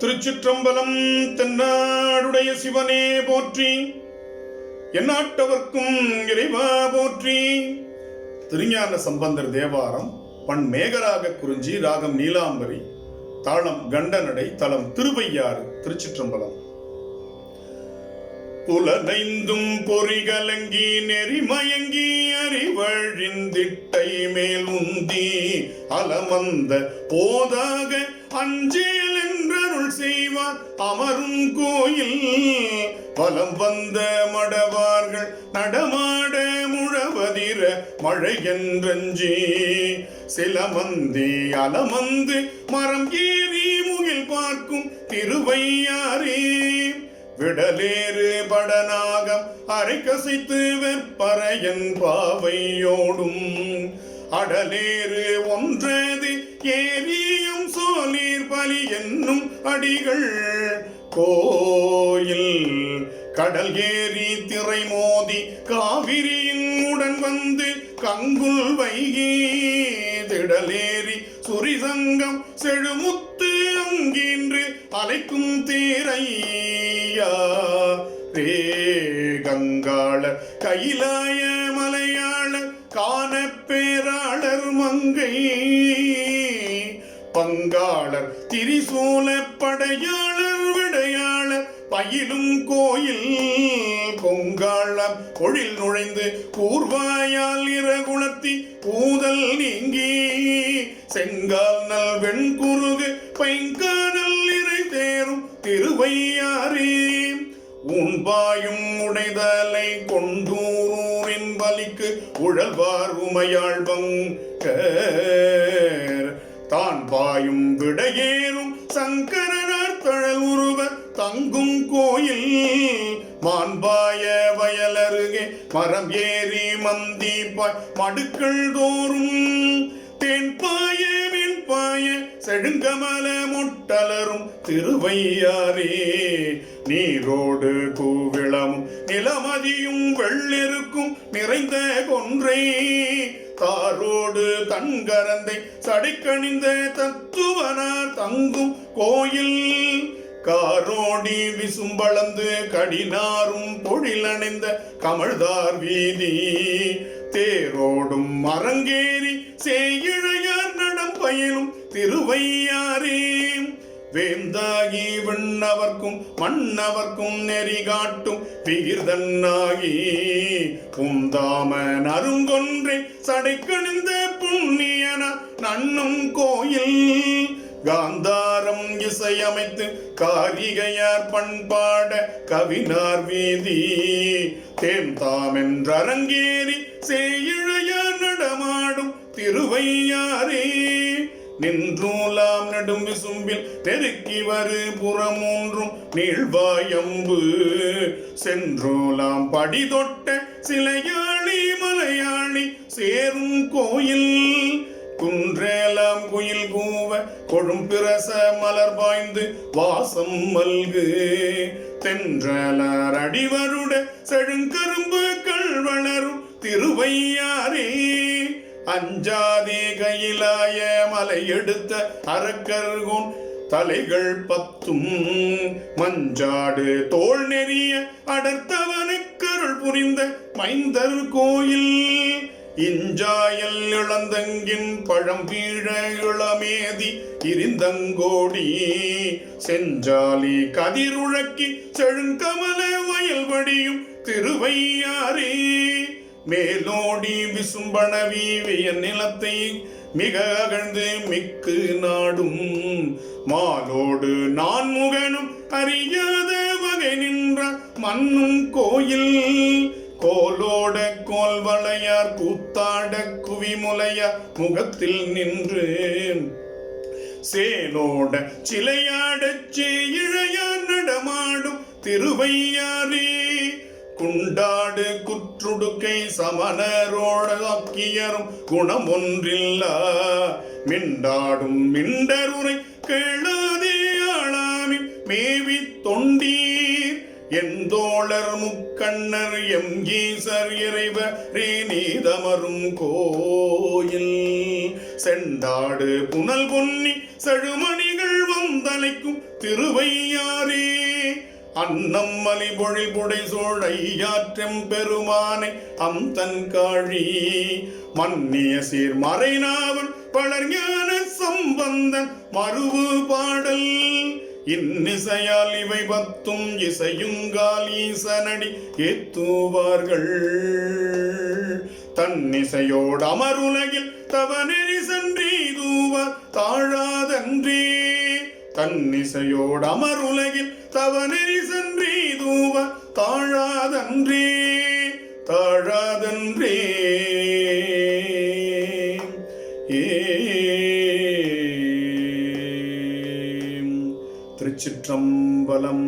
திருச்சிற்றம்பலம் தென்னாடுடைய சிவனே போற்றி எந்நாட்டவர்க்கும் இறைவா போற்றி. திருஞான சம்பந்தர் தேவாரம் பண் மேகராக குறிஞ்சி ராகம் நீலாம்பரி தாளம் கண்டனடை தலம் திருவையாறு திருச்சிற்றம்பலம். புலனைந்தும் பொறிகலங்கி நெறிமயங்கி அறிவழிந்திட்டை மேல் உந்தி அலமந்த போதாக அஞ்சே செய்வார். அமரும் கோயில் பலம் வந்த மடவார்கள் நடமாட முழவதிர மழை என்றஞ்சி சிலமந்தி அலமந்து மரம் ஏறி முகில் பார்க்கும் திருவையாரே விடலேறு படநாகம் அரை கசைத்து வெப்பறையன் பாவையோடும். அடலேறு ஒன்றது ஏறிய சோலீர் என்னும் அடிகள். கோயில் கடல் ஏறி திரை மோதி காவிரியின் உடன் வந்து கங்குல் வைகி திடலேறி சுரிசங்கம் செழுமுத்து அங்கின்று அலைக்கும் தேரையா. ரே கங்காள கைலாய மலையாள காண பேராளர் மங்கை. பங்காளர் திரிசூல படையாளர் விடையாளர் பயிலும் கோயில் பொங்காளம் பொழில் நுழைந்து கூர்வாயால் இரகுணத்தி பூதல் நீங்கி செங்கால் நல் வெண்குருகு பைங்கானல் இறை தேரும் திருவையாரே உண்பாயும் உடைதலை கொண்டூரின் பலிக்கு உழல்வார் உமையாள் பங்கர் தான் பாயும் விடையேறும் சங்கரனார் தழல் உருவ தங்கும் கோயில். மான்பாய வயலருகே மரம் ஏறி மந்தி பாய் மடுக்கள் தோறும். தேன் பாய மின் செழுங்கமல முட்டலரும் திருவையாரே நீரோடு கூவிளமும் நிலமதியும் வெள்ளிருக்கும் நிறைந்த கொன்றை. தாரோடு தன்கரந்தை சடிக்கணிந்த தத்துவனார் தங்கும் கோயில். காரோடி விசும்பளந்து கடினாரும் பொழிலணைந்த கமழ்தார் வீதி. தேரோடும் மரங்கேறி சேயிழையார் நடம் பயிலும் திருவையாரே வேந்தாகி விண்ணவர்க்கும் மன்னவர்க்கும் நெறி காட்டும் பீர்தன்னாகி புந்தாம நருங்கொன்றே சடைக்கணிந்த புண்ணியன நன்னும் கோயில். காந்தாரம் இசையமைத்து காரிகையார் பண்பாட கவினார் வீதி. தேம்தாமென்றரங்கேறி சேயிழையார் நடமாடும் திருவையாரே நின்றூலாம் நடும் விசும்பில் தெருக்கி வரு புறமூன்றும் நீழ்வாயம்பு சென்றோலாம் படிதொட்ட சிலையாளி மலையாளி சேரும் கோயில். குன்றேலாம் குயில் கூவ கொழும் பிரச மலர் பாய்ந்து வாசம் மல்கு. தென்றலார் அடிவருட செழுங்கரும்பு கள்வளரும் திருவையா அஞ்சாதே கையிலாய மலை எடுத்த அரக்கர்கோன் தலைகள் பத்தும். மஞ்சாடு தோல் நெறிய அடர்த்தவனுக்கருள் புரிந்த மைந்தர் கோயில். இஞ்சாயல் இளந்தங்கின் பழம் கீழ இளமேதி இருந்தங்கோடி. செஞ்சாலி கதிருழக்கி செழுங்கமல வயல்வடியும் திருவையாரே மேலோடி விசும்பணவி வியன் நிலத்தை மிக அகழ்ந்து மிக்கு நாடும். மாலோடு நான் முகனும் அறியாத வகை நின்ற மண்ணும் கோயில். கோலோட கோல் வளையார் கூத்தாட குவிமுலையார் முகத்தில் நின்று. சேலோட சிலையாடச் இழையார் நடமாடும் திருவையாரே குண்டாடு குற்றுடுக்கை சமணரோட குணம் ஒன்றில்லா மிண்டாடும் மிண்டருரை கெழுதியாளாமி மேவி தொண்டீர். எந்தோழர் முக்கண்ணர் எம் ஈசர் இறைவரே நீதமரும் கோயில். செண்டாடு புனல் பொன்னி செழுமணிகள் வந்தலைக்கும் திருவையாரே அன்னம் மலிபொழில் புடை சோழையாற்றம் பெருமானை அம் தன் காழி. மன்னிய சீர் மறைநாவன் பலர் ஞான சம்பந்தன் மறுவு பாடல். இன்னிசையால் இவை பத்தும் இசையுங்கால் ஈசனடி ஏத்துவார்கள். தன்னிசையோடு அமருலகில் தவநெறி சென்றீதுவார் தாழாதன்றே. தன்னிசையோடு அமருலகில் தவநெறி சென்றே தூவ தாழாதன்றே தாழாதன்றே. ஏ. திருச்சிற்றம்பலம்